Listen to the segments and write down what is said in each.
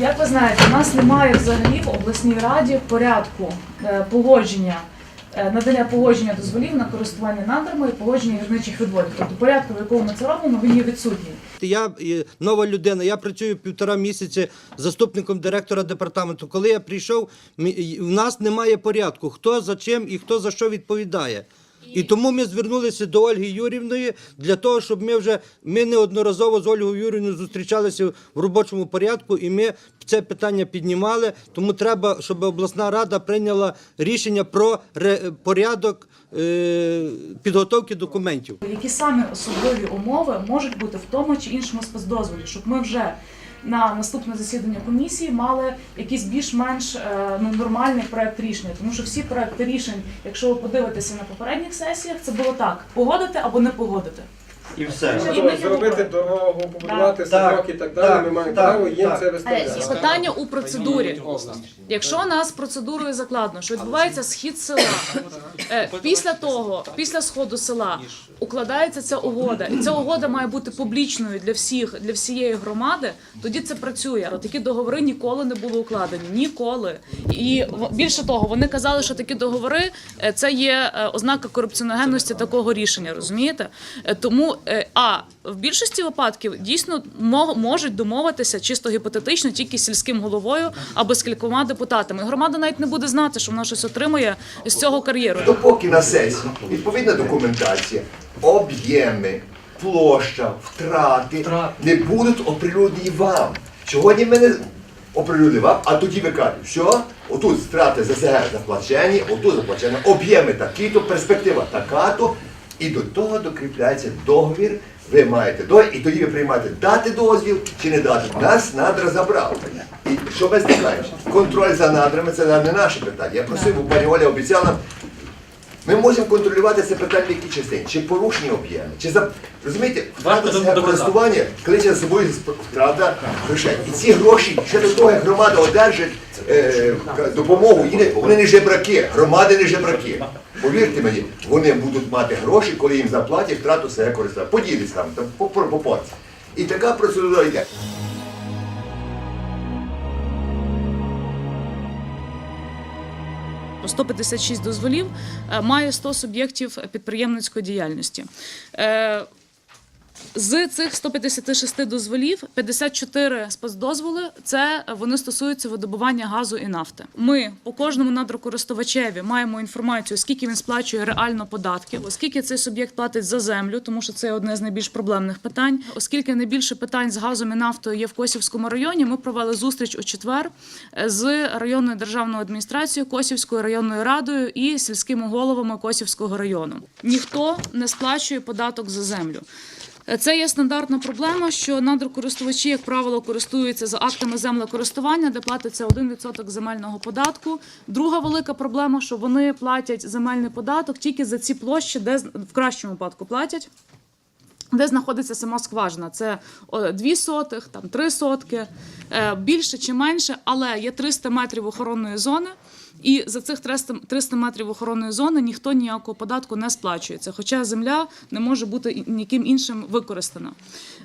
як ви знаєте, у нас немає взагалі в обласній раді порядку е, погодження. е, Надання погодження дозволів на користування надрами і погодження гірничих відводів. Тобто порядку, в якому ми це робимо, він є відсутній. Я нова людина. Я працюю півтора місяці заступником директора департаменту. Коли я прийшов, в нас немає порядку, хто за чим і хто за що відповідає. І тому ми звернулися до Ольги Юрівної для того, щоб ми вже ми неодноразово з Ольгою Юрівною зустрічалися в робочому порядку, і ми це питання піднімали. Тому треба, щоб обласна рада прийняла рішення про порядок е, підготовки документів. Які самі особливі умови можуть бути в тому чи іншому спецдозволі, щоб ми вже на наступне засідання комісії мали якийсь більш-менш е, ну, нормальний проект рішення. Тому що всі проекти рішень, якщо ви подивитеся на попередніх сесіях, це було так: погодити або не погодити. І все. І ми не зробити дорогу, побудувати садок і так далі. Ми маємо право їм це виставляти. Питання у процедурі. Якщо нас процедурою закладено, що відбувається схід села, е, після того, після сходу села, укладається ця угода, і ця угода має бути публічною для всіх, для всієї громади, тоді це працює. Але такі договори ніколи не були укладені. Ніколи. І в- більше того, вони казали, що такі договори е, це є е, ознака корупціоногенності такого рішення. Розумієте? Тому а в більшості випадків дійсно мо- можуть домовитися чисто гіпотетично тільки з сільським головою або з кількома депутатами. Громада навіть не буде знати, що вона щось отримує з цього кар'єру. Допоки на сесії відповідна документація, об'єми, площа, втрати не будуть оприлюднені вам. Сьогодні ми не оприлюднили вам, а тоді ви кажете, що отут втрати ЗСГ заплачені, отут заплачені, об'єми такі-то, перспектива така-то, і до того докріпляється договір. Ви маєте договір, і тоді ви приймаєте дати дозвіл чи не дати. Нас надра забрали. І що ми стикаємося? Контроль за надрами це не наше питання. Я просив, бо пані Оля обіцяла. Ми можемо контролювати це питання в якій частині? Чи порушені об'єми, чи за розумієте, втрата користування кличе за собою втрата грошей. І ці гроші ще до того, як громада одержить е, допомогу, вони не жебраки, громади не жебраки. Повірте мені, вони будуть мати гроші, коли їм заплатять втрату себе користування. Поділись там, там по, по, по порції. І така процедура йде. По 156 дозволів е, має 100 суб'єктів підприємницької діяльності. З цих 156 дозволів 54 спецдозволи це вони стосуються видобування газу і нафти. Ми по кожному надрокористувачеві маємо інформацію, скільки він сплачує реально податків, оскільки цей суб'єкт платить за землю, тому що це одне з найбільш проблемних питань. Оскільки найбільше питань з газом і нафтою є в Косівському районі, ми провели зустріч у четвер е, з районною державною адміністрацією, Косівською районною радою і сільськими головами Косівського району. Ніхто не сплачує податок за землю. Це є стандартна проблема, що надрокористувачі, як правило, користуються за актами землекористування, де платиться 1% земельного податку. Друга велика проблема, що вони платять земельний податок тільки за ці площі, де в кращому випадку платять. Де знаходиться сама скважина? Це о, дві сотих, там три сотки, е, більше чи менше, але є 300 метрів охоронної зони, і за цих 300, 300 метрів охоронної зони ніхто ніякого податку не сплачується. Хоча земля не може бути ніким іншим використана.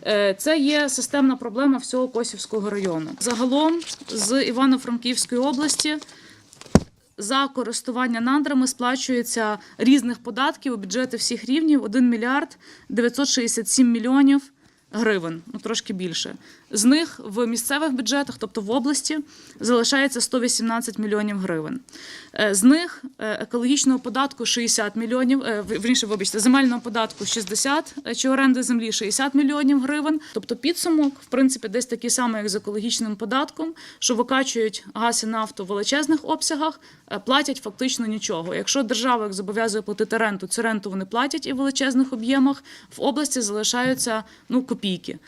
Е, Це є системна проблема всього Косівського району. Загалом з Івано-Франківської області за користування надрами сплачується різних податків у бюджети всіх рівнів 1 мільярд 967 мільйонів гривень, ну трошки більше. З них в місцевих бюджетах, тобто в області, залишається 118 мільйонів гривень. Е, З них е, екологічного податку 60 мільйонів, е, вірніше, вибачте, земельного податку 60 е, чи оренди землі 60 мільйонів гривень. Тобто підсумок, в принципі, десь такий самий, як з екологічним податком, що викачують газ і нафту в величезних обсягах, платять фактично нічого. Якщо держава їх зобов'язує платити ренту, цю ренту вони платять і в величезних об'ємах. В області залишаються ну копійки.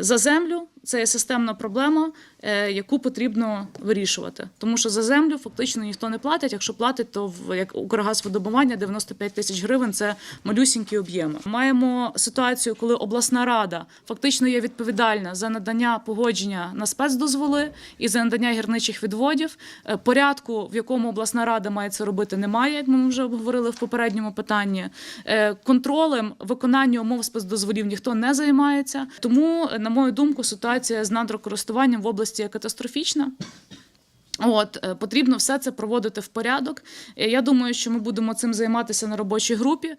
За землю це є системна проблема, е, яку потрібно вирішувати. Тому що за землю фактично ніхто не платить. Якщо платить, то в як Укргазвидобування 95 тисяч гривень це малюсінькі об'єми. Маємо ситуацію, коли обласна рада фактично є відповідальна за надання погодження на спецдозволи і за надання гірничих відводів. Е, Порядку, в якому обласна рада має це робити, немає, як ми вже обговорили в попередньому питанні. Е, Контролем виконання умов спецдозволів ніхто не займається. Тому, на мою думку, ситуація з надрокористуванням в області катастрофічна. От е, потрібно все це проводити в порядок. Е, Я думаю, що ми будемо цим займатися на робочій групі.